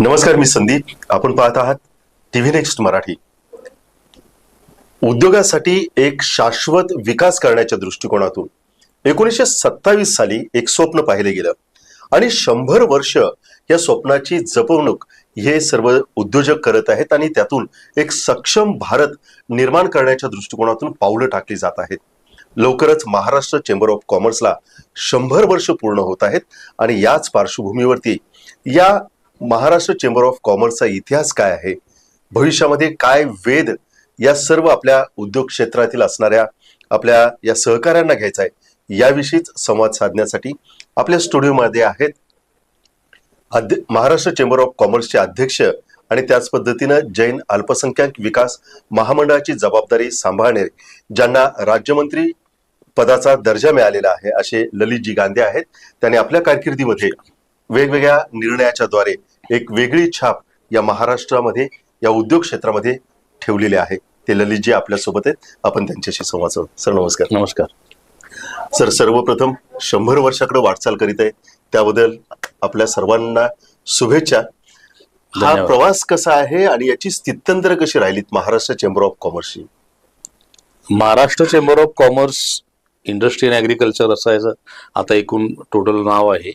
नमस्कार मी संदीप. आपण पाहत आहात टीव्ही नेक्स्ट मराठी. उद्योगासाठी एक शाश्वत विकास करण्याच्या दृष्टिकोनातून एकोणीसशे सत्तावीस साली एक स्वप्न पाहिले गेलं. आणि शंभर वर्ष या स्वप्नाची जपवणूक हे सर्व उद्योजक करत आहेत आणि त्यातून एक सक्षम भारत निर्माण करण्याच्या दृष्टिकोनातून पावलं टाकली जात आहेत. लवकरच महाराष्ट्र चेंबर ऑफ कॉमर्सला शंभर वर्ष पूर्ण होत आहेत आणि याच पार्श्वभूमीवरती या महाराष्ट्र चेंबर ऑफ कॉमर्सचा इतिहास काय आहे? भविष्यामध्ये काय वेध या सर्व आपल्या उद्योग क्षेत्रातील असणाऱ्या आपल्या या सहकाऱ्यांना घ्यायचा आहे याविषयीच संवाद साधण्यासाठी आपल्या स्टुडिओमध्ये आहेत अध्य महाराष्ट्र चेंबर ऑफ कॉमर्सचे अध्यक्ष आणि त्याच पद्धतीनं जैन अल्पसंख्याक विकास महामंडळाची जबाबदारी सांभाळणारे ज्यांना राज्यमंत्री पदाचा दर्जा मिळालेला आहे असे ललितजी गांधे आहेत. त्यांनी आपल्या कारकिर्दीमध्ये वेगवेगळ्या निर्णयाच्या द्वारे एक वेगळी छाप या महाराष्ट्रामध्ये या उद्योग क्षेत्रामध्ये ठेवलेली आहे. ते ललितजी आपल्यासोबत आहेत. आपण त्यांच्याशी संवाद साधू. सर नमस्कार. नमस्कार. सर सर्वप्रथम शंभर वर्षाकडे वाटचाल करीत आहे. त्याबद्दल आपल्या सर्वांना शुभेच्छा. हा. प्रवास कसा आहे आणि याची स्थित्यंतर कशी राहिलीत महाराष्ट्र चेंबर ऑफ कॉमर्सची Maharashtra chamber of commerce industry and agriculture असं याचं आता एकूण टोटल नाव आहे.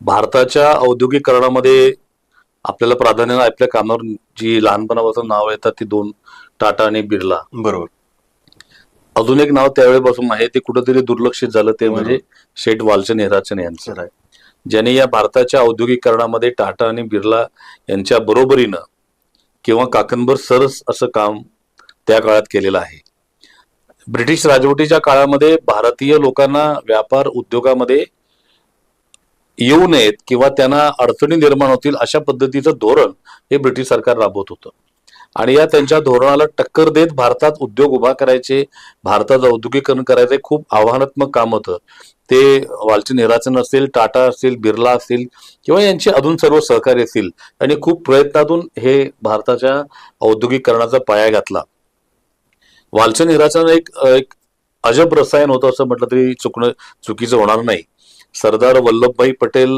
भारताच्या औद्योगिकरणामध्ये आपल्याला प्राधान्य आपल्या कामावर जी लहानपणापासून नाव येतात ती दोन टाटा आणि बिर्ला. बरोबर. अजून एक नाव त्यावेळेपासून आहे ते कुठंतरी दुर्लक्षित झालं ते म्हणजे शेठ वालचंद हिराचन यांचं. ज्यांनी या भारताच्या औद्योगिकरणामध्ये टाटा आणि बिर्ला यांच्या बरोबरीनं किंवा काकणभर सरस असं काम त्या काळात केलेलं आहे. ब्रिटिश राजवटीच्या काळामध्ये भारतीय लोकांना व्यापार उद्योगामध्ये येऊ नयेत किंवा त्यांना अडचणी निर्माण होतील अशा पद्धतीचं धोरण हे ब्रिटिश सरकार राबवत होतं. आणि या त्यांच्या धोरणाला टक्कर देत भारतात उद्योग उभा करायचे भारताचं औद्योगिकरण करायचे खूप आव्हानात्मक काम होतं. ते वालची निराचन असेल टाटा असेल बिर्ला असेल किंवा यांचे अजून सर्व सहकारी असतील आणि खूप प्रयत्नातून हे भारताच्या औद्योगिकरणाचा पाया घातला. वालचंद निराचन एक एक अजब रसायन होतं असं म्हटलं तरी चुकणं चुकीचं होणार नाही. सरदार वल्लभभाई पटेल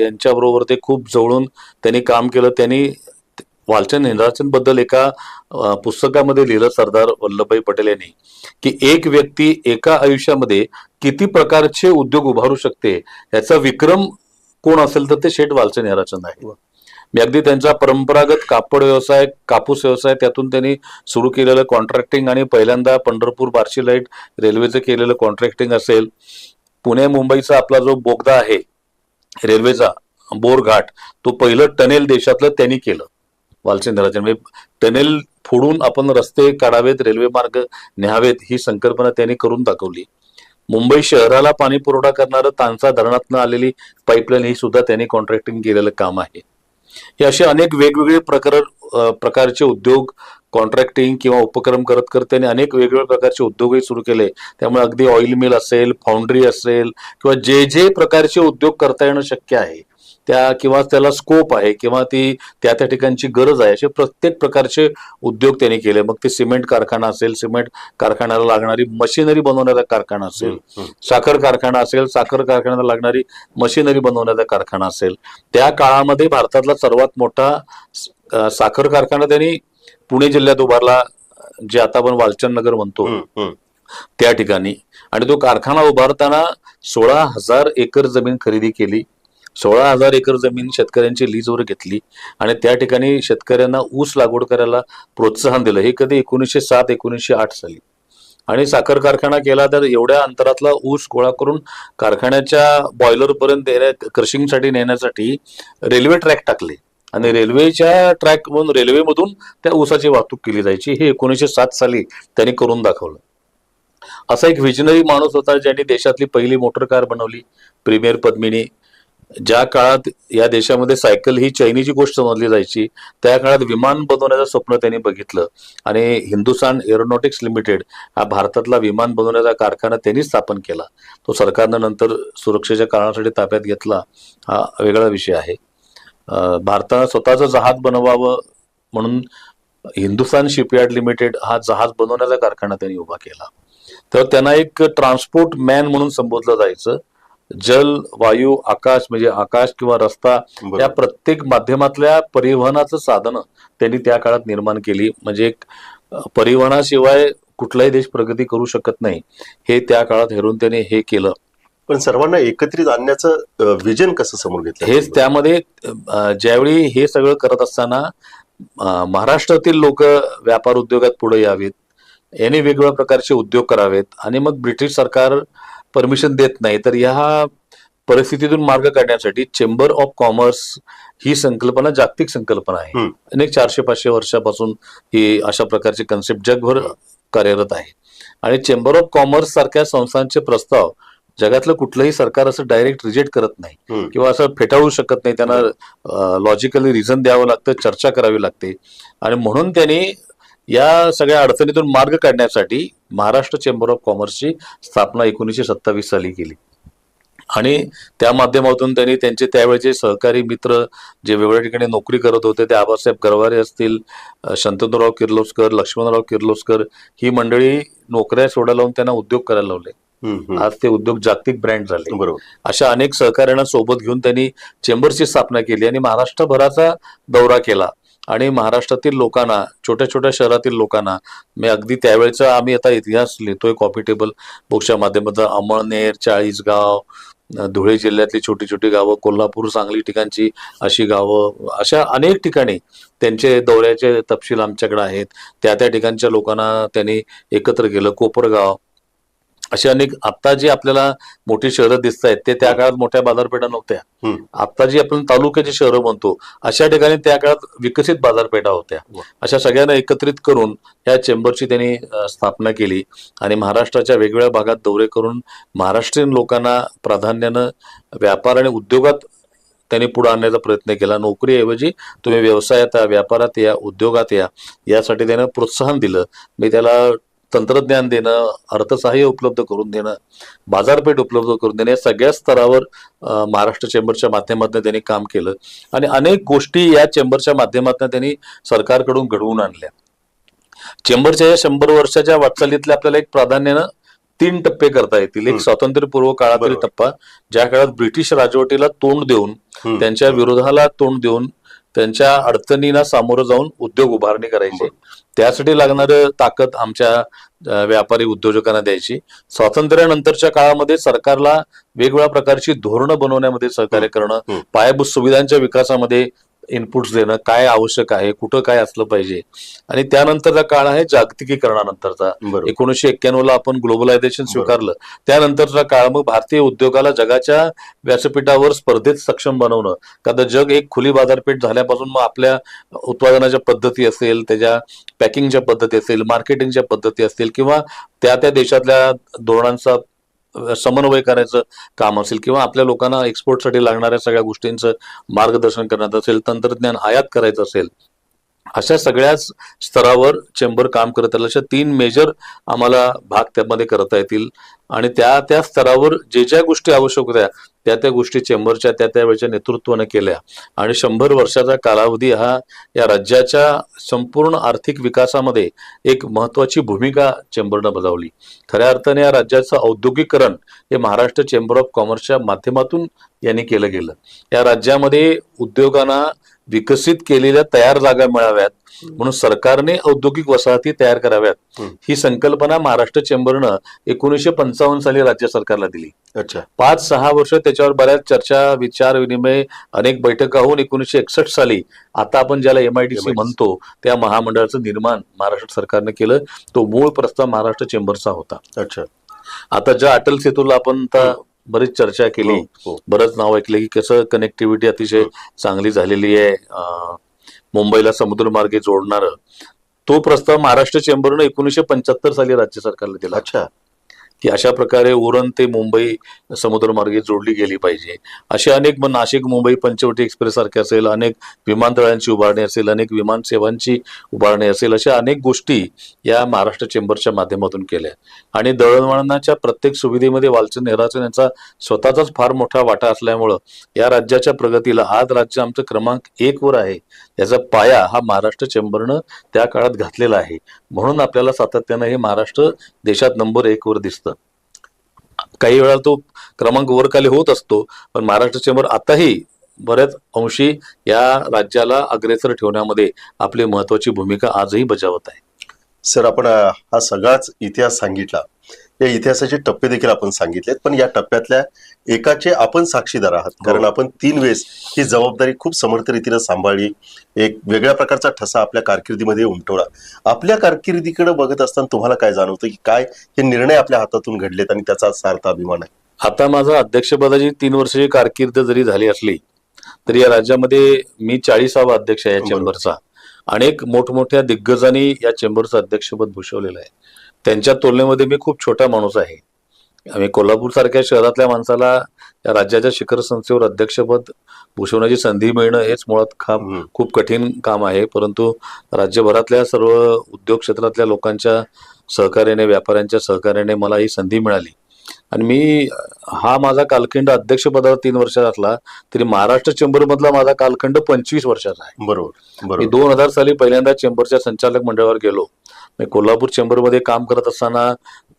यांच्याबरोबर ते खूप जवळून त्यांनी काम केलं. त्यांनी वालचंद निराचनबद्दल एका पुस्तकामध्ये लिहिलं सरदार वल्लभभाई पटेल यांनी की एक व्यक्ती एका आयुष्यामध्ये किती प्रकारचे उद्योग उभारू शकते याचा विक्रम कोण असेल तर ते शेठ वालचंद निराचन आहे. मी अगदी त्यांचा परंपरागत कापड व्यवसाय कापूस व्यवसाय त्यातून त्यांनी सुरू केलेलं कॉन्ट्रॅक्टिंग आणि पहिल्यांदा पंढरपूर बार्शी लाइट रेल्वेचं केलेलं कॉन्ट्रॅक्टिंग असेल पुणे मुंबईचा आपला जो बोगदा आहे रेल्वेचा बोरघाट तो पहिलं टनेल देशातलं त्यांनी केलं. वालचंद म्हणजे टनेल फोडून आपण रस्ते काढावेत रेल्वे मार्ग न्यावेत ही संकल्पना त्यांनी करून दाखवली. मुंबई शहराला पाणी पुरवठा करणारं तानसा धरणातनं आलेली पाईपलाईन ही सुद्धा त्यांनी कॉन्ट्रॅक्टिंग केलेलं काम आहे. हे असे अनेक वेगवेगळे प्रकार प्रकारचे उद्योग कॉन्ट्रॅक्टिंग किंवा उपक्रम करत करत त्यांनी अनेक वेगवेगळ्या प्रकारचे उद्योगही सुरू केले. त्यामुळे अगदी ऑइल मिल असेल फाउंड्री असेल किंवा जे जे प्रकारचे उद्योग करता येणं शक्य आहे त्या किंवा त्याला स्कोप आहे किंवा ती त्या त्या ठिकाणची गरज आहे असे प्रत्येक प्रकारचे उद्योग त्यांनी केले. मग ते सिमेंट कारखाना असेल सिमेंट कारखान्याला लागणारी मशिनरी बनवण्याचा कारखाना असेल. साखर कारखाना असेल साखर कारखान्याला लागणारी मशिनरी बनवण्याचा कारखाना असेल. त्या काळामध्ये भारतातला सर्वात मोठा साखर कारखाना त्यांनी पुणे जिल्ह्यात उभारला जे आता आपण वालचंद नगर म्हणतो. त्या ठिकाणी. आणि तो कारखाना उभारताना सोळा हजार एकर जमीन खरेदी केली. सोळा हजार एकर जमीन शेतकऱ्यांची लीजवर घेतली. आणि त्या ठिकाणी शेतकऱ्यांना ऊस लागवड करायला प्रोत्साहन दिलं. हे कधी एकोणीसशे सात एकोणीसशे आठ साली. आणि साखर कारखाना केला तर एवढ्या अंतरातला ऊस गोळा करून कारखान्याच्या बॉयलर पर्यंत देण्या क्रशिंगसाठी नेण्यासाठी रेल्वे ट्रॅक टाकले. आणि रेल्वेच्या ट्रॅक रेल्वेमधून त्या ऊसाची वाहतूक केली जायची. हे एकोणीसशे सात साली त्यांनी करून दाखवलं. असा एक विजनरी माणूस होता ज्यांनी देशातली पहिली मोटर कार बनवली. प्रीमियर पद्मिनी. ज्या काळात या देशामध्ये सायकल ही चैनीची गोष्ट समजली जायची त्या काळात विमान बनवण्याचं स्वप्न त्यांनी बघितलं. आणि हिंदुस्थान एरोनॉटिक्स लिमिटेड हा भारतातला विमान बनवण्याचा कारखाना त्यांनी स्थापन केला. तो सरकारनं नंतर सुरक्षेच्या कारणासाठी ताब्यात घेतला. हा वेगळा विषय आहे. भारतानं स्वतःचं जहाज बनवावं म्हणून हिंदुस्थान शिपयार्ड लिमिटेड हा जहाज बनवण्याचा कारखाना त्यांनी उभा केला. तर त्यांना एक ट्रान्सपोर्ट मॅन म्हणून संबोधलं जायचं. जल वायू आकाश म्हणजे आकाश किंवा रस्ता या प्रत्येक माध्यमातल्या परिवहनाचं साधनं त्यांनी त्या काळात निर्माण केली. म्हणजे एक परिवहनाशिवाय कुठलाही देश प्रगती करू शकत नाही हे त्या काळात हेरून त्यांनी हे केलं. पण सर्वांना एकत्रित आणण्याचं विजन कसं समोर घेतलं? हेच त्यामध्ये ज्यावेळी हे सगळं करत असताना महाराष्ट्रातील लोक व्यापार उद्योगात पुढे यावेत यांनी वेगवेगळ्या प्रकारचे उद्योग करावेत आणि मग ब्रिटिश सरकार परमिशन देत नाही तर ह्या परिस्थितीतून मार्ग काढण्यासाठी चेंबर ऑफ कॉमर्स ही संकल्पना जागतिक संकल्पना आहे. अनेक चारशे पाचशे वर्षापासून ही अशा प्रकारची कन्सेप्ट जगभर कार्यरत आहे. आणि चेंबर ऑफ कॉमर्स सारख्या संस्थांचे प्रस्ताव जगातलं कुठलंही सरकार असं डायरेक्ट रिजेक्ट करत नाही. किंवा असं फेटाळू शकत नाही त्यांना लॉजिकली रिझन द्यावं लागतं चर्चा करावी लागते आणि म्हणून त्यांनी या सगळ्या अडचणीतून मार्ग काढण्यासाठी महाराष्ट्र चेंबर ऑफ कॉमर्सची स्थापना एकोणीसशे सत्तावीस साली केली आणि त्या माध्यमातून त्यांनी त्यांचे त्यावेळेचे सहकारी मित्र जे वेगवेगळ्या ठिकाणी नोकरी करत होते ते आबासाहेब गरवारे असतील शंतनुराव किर्लोस्कर लक्ष्मणराव किर्लोस्कर ही मंडळी नोकऱ्या सोडायला लावून त्यांना उद्योग करायला लावले. आज ते उद्योग जागतिक ब्रँड झाले. बरोबर. अशा अनेक सहकार्यांना सोबत घेऊन त्यांनी चेंबरची स्थापना केली आणि महाराष्ट्रभराचा दौरा केला. आणि महाराष्ट्रातील लोकांना छोट्या छोट्या शहरातील लोकांना मी अगदी त्यावेळेचा आम्ही आता इतिहास लिहितोय कॉफी टेबल बुकच्या माध्यमातून अमळनेर चाळीसगाव धुळे जिल्ह्यातली छोटी छोटी गावं कोल्हापूर सांगली ठिकाणची अशी गावं अशा अनेक ठिकाणी त्यांचे दौऱ्याचे तपशील आमच्याकडे आहेत. त्या त्या ठिकाणच्या लोकांना त्यांनी एकत्र केलं. कोपरगाव अशी अनेक आता जी आपल्याला मोठी शहरं दिसत आहेत ते त्या काळात मोठ्या बाजारपेठा नव्हत्या. आता जी आपण तालुक्याची शहरं म्हणतो अशा ठिकाणी त्या काळात विकसित बाजारपेठा होत्या. अशा सगळ्यांना एकत्रित करून या चेंबरची त्यांनी स्थापना केली आणि महाराष्ट्राच्या वेगवेगळ्या भागात दौरे करून महाराष्ट्रीयन लोकांना प्राधान्यानं व्यापार आणि उद्योगात त्यांनी पुढे आणण्याचा प्रयत्न केला. नोकरीऐवजी तुम्ही व्यवसायात या व्यापारात या उद्योगात या यासाठी त्यानं प्रोत्साहन दिलं. मी त्याला तंत्रज्ञान देणं अर्थसहाय्य उपलब्ध करून देणं बाजारपेठ उपलब्ध करून देणं या सगळ्या स्तरावर महाराष्ट्र चेंबरच्या माध्यमातून त्यांनी काम केलं आणि अनेक गोष्टी या चेंबरच्या माध्यमातून त्यांनी सरकारकडून घडवून आणल्या चेंबरच्या या शंभर वर्षाच्या वाटचालीतले आपल्याला एक प्राधान्यानं तीन टप्पे करता येतील एक. स्वातंत्र्यपूर्व काळातील. टप्पा ज्या काळात ब्रिटिश राजवटीला तोंड देऊन. त्यांच्या विरोधाला तोंड देऊन त्यांच्या अडचणींना सामोरं जाऊन उद्योग उभारणी करायची. त्यासाठी लागणारं ताकद आमच्या व्यापारी उद्योजकांना द्यायची स्वातंत्र्यानंतरच्या काळामध्ये सरकारला वेगवेगळ्या प्रकारची धोरणं बनवण्यामध्ये सहकार्य करणं. पायाभूत सुविधांच्या विकासामध्ये इनपुट्स देणं काय आवश्यक आहे कुठं काय असलं पाहिजे. आणि त्यानंतरचा काळ आहे जागतिकीकरणानंतरचा. एकोणीशे एक्क्याण्णव ला आपण ग्लोबलायझेशन स्वीकारलं. त्यानंतरचा काळ मग भारतीय उद्योगाला जगाच्या व्यासपीठावर स्पर्धेत सक्षम बनवणं. का तर जग एक खुली बाजारपेठ झाल्यापासून मग आपल्या उत्पादनाच्या पद्धती असेल त्याच्या पॅकिंगच्या पद्धती असेल मार्केटिंगच्या पद्धती असतील किंवा त्या त्या देशातल्या धोरणांचा समन्वय करायचं काम असेल किंवा आपल्या लोकांना एक्सपोर्टसाठी लागणाऱ्या सगळ्या गोष्टींचं मार्गदर्शन करण्यात असेल तंत्रज्ञान आयात करायचं असेल अशा सगळ्याच स्तरावर चेंबर काम करत राहील अशा तीन मेजर आम्हाला भाग त्यामध्ये करता येतील. आणि त्या त्या स्तरावर जे ज्या गोष्टी आवश्यक होत्या त्या त्या गोष्टी चेंबरच्या त्या त्या वेळच्या नेतृत्वाने केल्या. आणि शंभर वर्षाचा कालावधी हा या राज्याच्या संपूर्ण आर्थिक विकासामध्ये एक महत्वाची भूमिका चेंबरनं बजावली. खऱ्या अर्थाने या राज्याचं औद्योगिकरण हे महाराष्ट्र चेंबर ऑफ कॉमर्सच्या माध्यमातून यांनी केलं गेलं. या राज्यामध्ये उद्योगांना विकसित केलेल्या तयार जागा मिळाव्यात. म्हणून सरकारने औद्योगिक वसाहती तयार कराव्यात. ही संकल्पना महाराष्ट्र चेंबरनं एकोणीसशे पंचावन्न साली राज्य सरकारला दिली. अच्छा. पाच सहा वर्ष त्याच्यावर बऱ्याच चर्चा विचार विनिमय अनेक बैठका होऊन एकोणीसशे एकसष्ट साली आता आपण ज्याला एमआयडीसी MIDC. म्हणतो त्या महामंडळाचं निर्माण महाराष्ट्र सरकारने केलं. तो मूळ प्रस्ताव महाराष्ट्र चेंबरचा होता. अच्छा. आता ज्या अटल सेतूला आपण बरीच चर्चा केली. हो, हो. बरंच नाव ऐकलं की कसं कनेक्टिव्हिटी अतिशय हं. चांगली झालेली आहे. मुंबईला समुद्रमार्गे जोडणार. तो प्रस्ताव महाराष्ट्र चेंबरनं एकोणीसशे पंच्याहत्तर साली राज्य सरकारला दिला. अच्छा. की अशा प्रकारे उरण ते मुंबई समुद्रमार्गे जोडली गेली पाहिजे. असे अनेक मग नाशिक मुंबई पंचवटी एक्सप्रेस सारखे असेल अनेक विमानतळांची उभारणी असेल अनेक विमान सेवांची उभारणी असेल अशा अनेक गोष्टी या महाराष्ट्र चेंबरच्या माध्यमातून केल्या. आणि दळणवळणाच्या प्रत्येक सुविधेमध्ये वालचंद नेहराचंद यांचा स्वतःचाच फार मोठा वाटा असल्यामुळं या राज्याच्या प्रगतीला आज राज्य आमचं क्रमांक एक वर आहे. याचा पाया हा महाराष्ट्र चेंबरनं त्या काळात घातलेला आहे. म्हणून आपल्याला सातत्यानं हे महाराष्ट्र देशात नंबर एक वर दिसतं. काही वेळा तो क्रमांक वर खाली होत असतो पण महाराष्ट्र चेंबर आताही बऱ्याच अंशी या राज्याला अग्रेसर ठेवण्यामध्ये आपली महत्वाची भूमिका आजही बजावत आहे. सर आपण हा सगळाच इतिहास सांगितला. या इतिहासाचे टप्पे देखील आपण सांगितलेत पण या टप्प्यातल्या एकाचे आपण साक्षीदार आहात. कारण आपण तीन वेळेस ही जबाबदारी खूप समर्थ रीतीनं सांभाळली. एक वेगळ्या प्रकारचा ठसा आपल्या कारकिर्दीमध्ये उमटवला. आपल्या कारकिर्दीकडे बघत असताना तुम्हाला काय जाणवतं की काय हे निर्णय आपल्या हातातून घडलेत आणि त्याचा सार्थ अभिमान आहे? आता माझा अध्यक्षपदाची तीन वर्षाची कारकीर्द जरी झाली असली तरी या राज्यामध्ये मी चाळीसावा अध्यक्ष आहे या. चेंबरचा. अनेक मोठमोठ्या दिग्गजांनी या चेंबरचं अध्यक्षपद भूषवलेलं आहे. त्यांच्या तुलनेमध्ये मी खूप छोटा माणूस आहे. आम्ही कोल्हापूर सारख्या शहरातल्या माणसाला या राज्याच्या शिखर संस्थेवर अध्यक्षपद भूषवण्याची संधी मिळणं हेच मुळात खा हम्म. खूप कठीण काम आहे. परंतु राज्यभरातल्या सर्व उद्योग क्षेत्रातल्या लोकांच्या सहकार्याने व्यापाऱ्यांच्या सहकार्याने मला ही संधी मिळाली. आणि मी हा माझा कालखंड अध्यक्षपदावर तीन वर्षात असला तरी महाराष्ट्र चेंबर मधला माझा कालखंड पंचवीस वर्षाचा आहे. बरोबर. मी दोन हजार साली पहिल्यांदा चेंबरच्या संचालक मंडळावर गेलो. कोल्हापूर चेंबरमध्ये काम करत असताना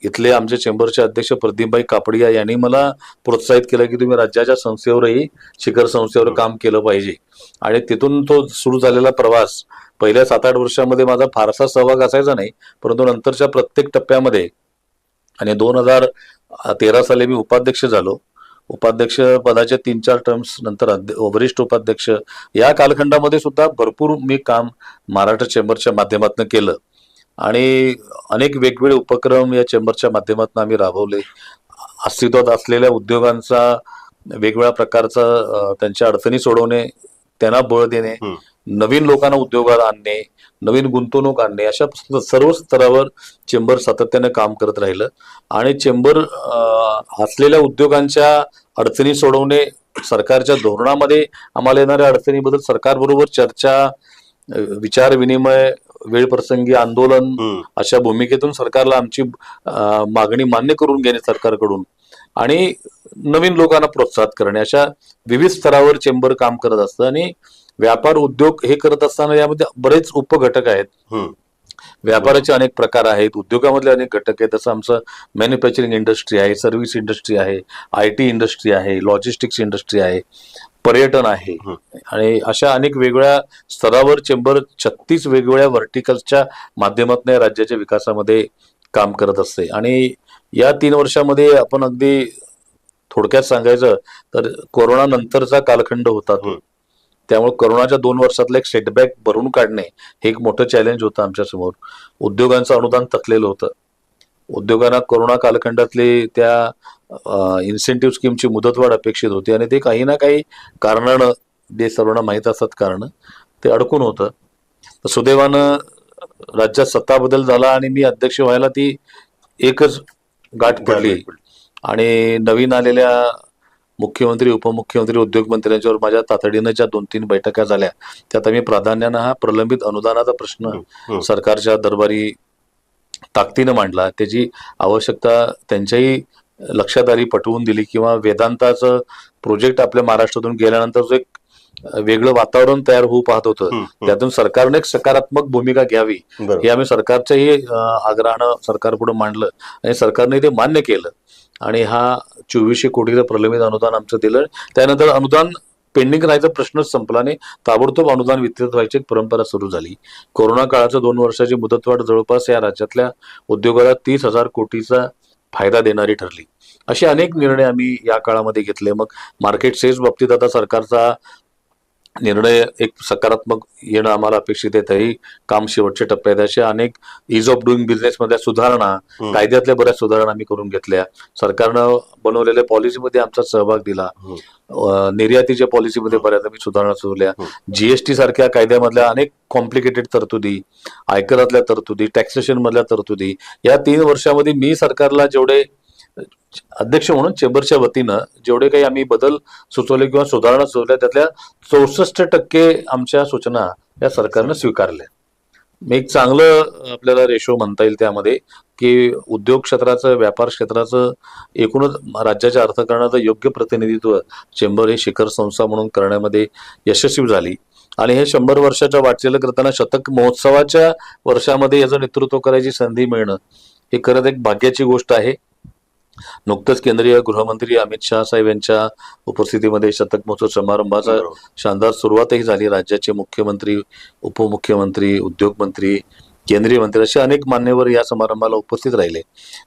इथले आमचे चेंबरचे अध्यक्ष प्रदीपभाई कापडिया यांनी मला प्रोत्साहित केलं की तुम्ही राज्याच्या संस्थेवरही शिखर संस्थेवर काम केलं पाहिजे. आणि तिथून तो सुरू झालेला प्रवास पहिल्या सात आठ वर्षामध्ये माझा फारसा सहभाग असायचा नाही परंतु नंतरच्या प्रत्येक टप्प्यामध्ये आणि दोन हजार तेरा साली मी उपाध्यक्ष झालो. उपाध्यक्ष पदाच्या तीन चार टर्म्स नंतर वरिष्ठ उपाध्यक्ष या कालखंडामध्ये सुद्धा भरपूर मी काम महाराष्ट्र चेंबरच्या माध्यमातून केलं. आणि अनेक वेगवेगळे उपक्रम या चेंबरच्या माध्यमातून आम्ही राबवले अस्तित्वात असलेल्या उद्योगांचा वेगवेगळ्या प्रकारचा त्यांच्या अडचणी सोडवणे त्यांना बळ देणे. नवीन लोकांना उद्योगात आणणे नवीन गुंतवणूक आणणे अशा सर्व स्तरावर चेंबर सातत्याने काम करत राहिलं आणि चेंबर असलेल्या उद्योगांच्या अडचणी सोडवणे सरकारच्या धोरणामध्ये आम्हाला येणाऱ्या अडचणीबद्दल सरकारबरोबर चर्चा विचार विनिमय वेळप्रसंगी आंदोलन. अशा भूमिकेतून सरकारला आमची मागणी मान्य करून घेणे सरकारकडून आणि नवीन लोकांना प्रोत्साहित करणे अशा विविध स्तरावर चेंबर काम करत असतं आणि व्यापार उद्योग हे करत असताना यामध्ये बरेच उपघटक आहेत. व्यापाराचे अनेक प्रकार आहेत उद्योगामधले अनेक घटक आहेत तसं आमचं मॅन्युफॅक्चरिंग इंडस्ट्री आहे सर्व्हिस इंडस्ट्री आहे आय टी इंडस्ट्री आहे लॉजिस्टिक्स इंडस्ट्री आहे पर्यटन आहे. आणि अशा अनेक वेगवेगळ्या स्तरावर चेंबर छत्तीस वेगवेगळ्या व्हर्टिकल्सच्या माध्यमातून या राज्याच्या विकासामध्ये काम करत असते. आणि या तीन वर्षामध्ये आपण अगदी थोडक्यात सांगायचं तर कोरोना नंतरचा कालखंड होता तो. त्यामुळे कोरोनाच्या दोन वर्षातलं एक सेटबॅक भरून काढणे हे एक मोठं चॅलेंज होतं आमच्यासमोर उद्योगांचं अनुदान थकलेलं होतं. उद्योगांना कोरोना कालखंडातली त्या इन्सेंटिव्ह स्कीमची मुदतवाढ अपेक्षित होती आणि ते काही ना काही कारणानं जे सर्वांना माहीत असतात कारण ते अडकून होतं. तर सुदैवानं राज्यात सत्ता बदल झाला आणि मी अध्यक्ष व्हायला ती एकच गाठ पडली. आणि नवीन आलेल्या मुख्यमंत्री उपमुख्यमंत्री उद्योग मंत्र्यांच्यावर माझ्या तातडीनं ज्या दोन तीन बैठका झाल्या त्यात आम्ही प्राधान्यानं हा प्रलंबित अनुदानाचा प्रश्न. सरकारच्या दरबारी ताकदीनं मांडला. त्याची आवश्यकता त्यांच्याही लक्षात आली पटवून दिली किंवा वेदांताचं प्रोजेक्ट आपल्या महाराष्ट्रातून गेल्यानंतर जो एक वेगळं वातावरण तयार होऊ पाहत होतं. त्यातून सरकारने एक सकारात्मक भूमिका घ्यावी. हे आम्ही सरकारच्याही आग्रहानं सरकारपुढे मांडलं आणि सरकारने ते मान्य केलं. आणि हा चोवीसशे कोटीचं प्रलंबित अनुदान आमचं दिलं. त्यानंतर अनुदान पेंडिंग राहायचा प्रश्नच संपला आणि ताबडतोब अनुदान वितरित व्हायची परंपरा सुरू झाली. कोरोना काळाचं दोन वर्षाची मुदतवाढ जवळपास या राज्यातल्या उद्योगाला तीस हजार कोटीचा फायदा देणारी ठरली. असे अनेक निर्णय आम्ही या काळामध्ये घेतले. मग मार्केट सेल्स बाबतीत आता सरकारचा निर्णय एक सकारात्मक येणं आम्हाला अपेक्षित आहे तरी काम शेवटच्या टप्प्यात. अशा अनेक इज ऑफ डुईंग बिझनेस मधल्या सुधारणा. कायद्यातल्या बऱ्याच सुधारणा आम्ही करून घेतल्या सरकारनं बनवलेल्या पॉलिसीमध्ये आमचा सहभाग दिला निर्यातीच्या पॉलिसीमध्ये बऱ्याच आम्ही सुधारणा सुचवल्या. जीएसटी सारख्या कायद्यामधल्या अनेक कॉम्प्लिकेटेड तरतुदी आयकरातल्या तरतुदी टॅक्सेशन मधल्या तरतुदी या तीन वर्षामध्ये मी सरकारला जेवढे अध्यक्ष म्हणून चेंबरच्या वतीनं जेवढे काही आम्ही बदल सुचवले किंवा सुधारणा सुचवल्या त्यातल्या चौसष्ट टक्के आमच्या सूचना या सरकारनं स्वीकारल्या. मी एक चांगलं आपल्याला रेशो म्हणता येईल त्यामध्ये की उद्योग क्षेत्राचं व्यापार क्षेत्राचं एकूणच राज्याच्या अर्थकारणाचं योग्य प्रतिनिधित्व चेंबर ही शिखर संस्था म्हणून करण्यामध्ये यशस्वी झाली. आणि हे शंभर वर्षाच्या वाटचाल करताना शतक महोत्सवाच्या वर्षामध्ये याचं नेतृत्व करायची संधी मिळणं ही खरंच एक भाग्याची गोष्ट आहे. नुकतंच केंद्रीय गृहमंत्री अमित शहा साहेब यांच्या उपस्थितीमध्ये शतक महोत्सव समारंभाचा. शानदार सुरुवातही झाली राज्याचे मुख्यमंत्री उपमुख्यमंत्री उद्योगमंत्री केंद्रीय मंत्री असे अनेक मान्यवर या समारंभाला उपस्थित राहिले.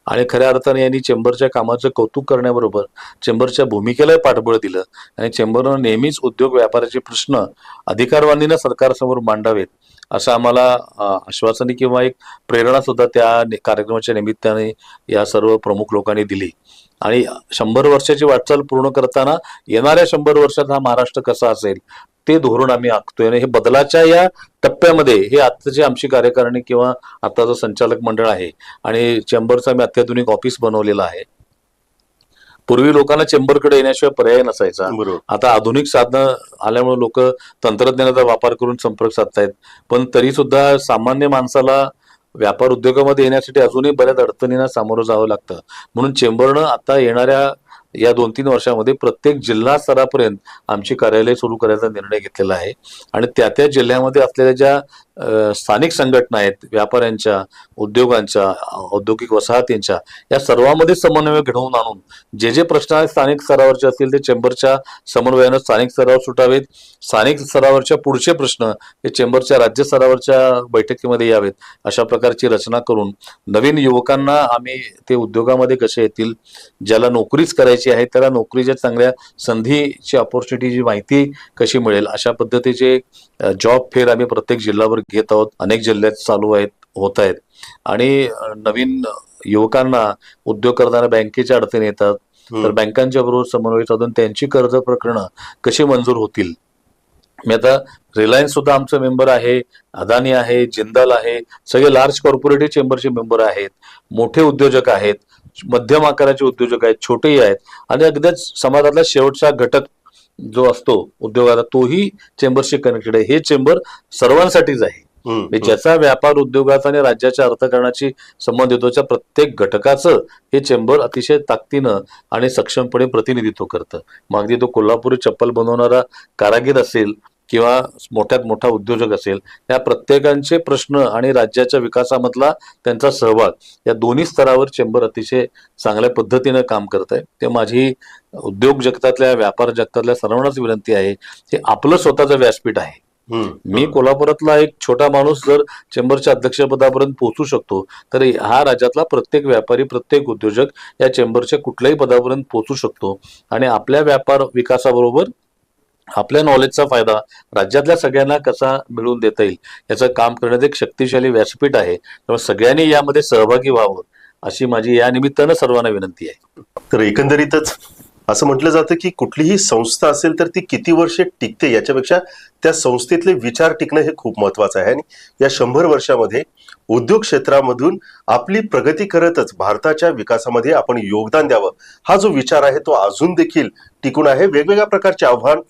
आणि खऱ्या अर्थाने यांनी चेंबरच्या कामाचं कौतुक करण्याबरोबर चेंबरच्या भूमिकेलाही पाठबळ दिलं. आणि चेंबरनं नेहमीच उद्योग व्यापाराचे प्रश्न अधिकारवाणीनं सरकारसमोर मांडावेत असं आम्हाला आश्वासने किंवा एक प्रेरणा सुद्धा त्या कार्यक्रमाच्या निमित्ताने या सर्व प्रमुख लोकांनी दिली. आणि शंभर वर्षाची वाटचाल पूर्ण करताना येणाऱ्या शंभर वर्षात हा महाराष्ट्र कसा असेल ते धोरण आम्ही आखतोय. आणि हे बदलाच्या या टप्प्यामध्ये हे आत्ताची आमची कार्यकारिणी किंवा आत्ताचं संचालक मंडळ आहे आणि चेंबरचं आम्ही अत्याधुनिक ऑफिस बनवलेलं आहे. पूर्वी लोकांना चेंबरकडे येण्याशिवाय पर्याय नसायचा. बरोबर. आता आधुनिक साधनं आल्यामुळे लोक तंत्रज्ञानाचा वापर करून संपर्क साधतायत. पण तरी सुद्धा सामान्य माणसाला व्यापार उद्योगामध्ये येण्यासाठी अजूनही बऱ्याच अडचणींना सामोरं जावं लागतं. म्हणून चेंबरनं आता येणाऱ्या या दोन तीन वर्षामध्ये प्रत्येक जिल्हा स्तरापर्यंत आमची कार्यालय सुरू करायचा निर्णय घेतलेला आहे. आणि त्या त्या जिल्ह्यामध्ये असलेल्या ज्या स्थानिक संघटना आहेत व्यापाऱ्यांच्या उद्योगांच्या औद्योगिक वसाहतींच्या या सर्वांमध्ये समन्वय घडवून आणून जे जे प्रश्न आहेत स्थानिक स्तरावरचे असतील ते चेंबरच्या समन्वयानं स्थानिक स्तरावर सुटावेत. स्थानिक स्तरावरच्या पुढचे प्रश्न हे चेंबरच्या राज्य स्तरावरच्या बैठकीमध्ये यावेत अशा प्रकारची रचना करून नवीन युवकांना आम्ही ते उद्योगामध्ये कसे येतील ज्याला नोकरीच करायची आहे त्याला नोकरीच्या चांगल्या संधीची ऑपॉर्च्युनिटीची माहिती कशी मिळेल अशा पद्धतीचे जॉब फेअर आम्ही प्रत्येक जिल्ह्यावर घेत आहोत. अनेक जिल्ह्यात चालू आहेत होत आहेत. आणि नवीन युवकांना उद्योग करताना बँकेच्या अडचणी येतात. तर बँकांच्या बरोबर समन्वय साधून त्यांची कर्ज प्रकरणं कशी मंजूर होतील? मी आता रिलायन्स सुद्धा आमचं मेंबर आहे अदानी आहे जिंदाल आहे. सगळे लार्ज कॉर्पोरेटिव्ह चेंबरचे मेंबर आहेत. मोठे उद्योजक आहेत. मध्यम आकाराचे उद्योजक आहेत छोटेही आहेत. आणि अगदीच समाजातला शेवटचा घटक जो असतो उद्योगाला तोही चेंबरशी कनेक्टेड आहे. हे चेंबर सर्वांसाठीच आहे. ज्याचा व्यापार उद्योगाचा आणि राज्याच्या अर्थकारणाची संबंध येतो त्या प्रत्येक घटकाचं हे चेंबर अतिशय ताकदीनं आणि सक्षमपणे प्रतिनिधित्व करतं. मग अगदी तो कोल्हापुरी चप्पल बनवणारा कारागीर असेल किंवा मोठ्यात मोठा उद्योजक असेल या प्रत्येकांचे प्रश्न आणि राज्याच्या विकासामधला त्यांचा सहभाग या दोन्ही स्तरावर चेंबर अतिशय चांगल्या पद्धतीनं काम करत आहे. ते माझी उद्योग जगतातल्या व्यापार जगतातल्या सर्वांनाच विनंती आहे हे आपलं स्वतःचं व्यासपीठ आहे. मी कोल्हापुरातला एक छोटा माणूस जर चेंबरच्या अध्यक्षपदापर्यंत पोहोचू शकतो तर हा राज्यातला प्रत्येक व्यापारी प्रत्येक उद्योजक या चेंबरच्या कुठल्याही पदापर्यंत पोहोचू शकतो. आणि आपल्या व्यापार विकासाबरोबर आपल्या नॉलेजचा फायदा राज्यातल्या सगळ्यांना कसा मिळवून देता येईल याचं काम करण्याचं एक शक्तिशाली व्यासपीठ आहे. त्यामुळे सगळ्यांनी यामध्ये सहभागी व्हावं अशी माझी या निमित्तानं सर्वांना विनंती आहे. तर एकंदरीतच असं म्हटलं जातं की कुठलीही संस्था असेल तर ती किती वर्षे टिकते याच्यापेक्षा त्या संस्थेतले विचार टिकणं हे खूप महत्वाचं आहे. आणि या शंभर वर्षामध्ये उद्योग क्षेत्रामधून आपली प्रगती करतच भारताच्या विकासामध्ये आपण योगदान द्यावं हा जो विचार आहे तो अजून देखील टिकून आहे. वेगवेगळ्या प्रकारचे आव्हान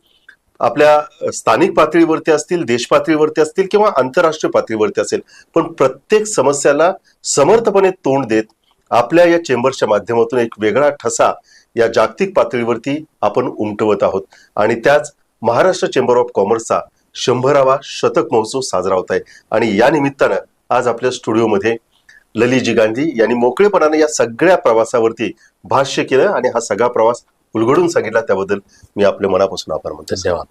आपल्या स्थानिक पातळीवरती असतील देश पातळीवरती असतील किंवा आंतरराष्ट्रीय पातळीवरती असेल पण प्रत्येक समस्याला समर्थपणे तोंड देत आपल्या या चेंबरच्या माध्यमातून एक वेगळा ठसा या जागतिक पातळीवरती आपण उमटवत आहोत. आणि त्याच महाराष्ट्र चेंबर ऑफ कॉमर्सचा शंभरावा शतक महोत्सव साजरा होत आहे. आणि या निमित्तानं आज आपल्या स्टुडिओमध्ये ललितजी गांधी यांनी मोकळेपणाने या सगळ्या प्रवासावरती भाष्य केलं आणि हा सगळा प्रवास उलगडून सांगितला त्याबद्दल मी आपल्या मनापासून आभार मानतो. धन्यवाद.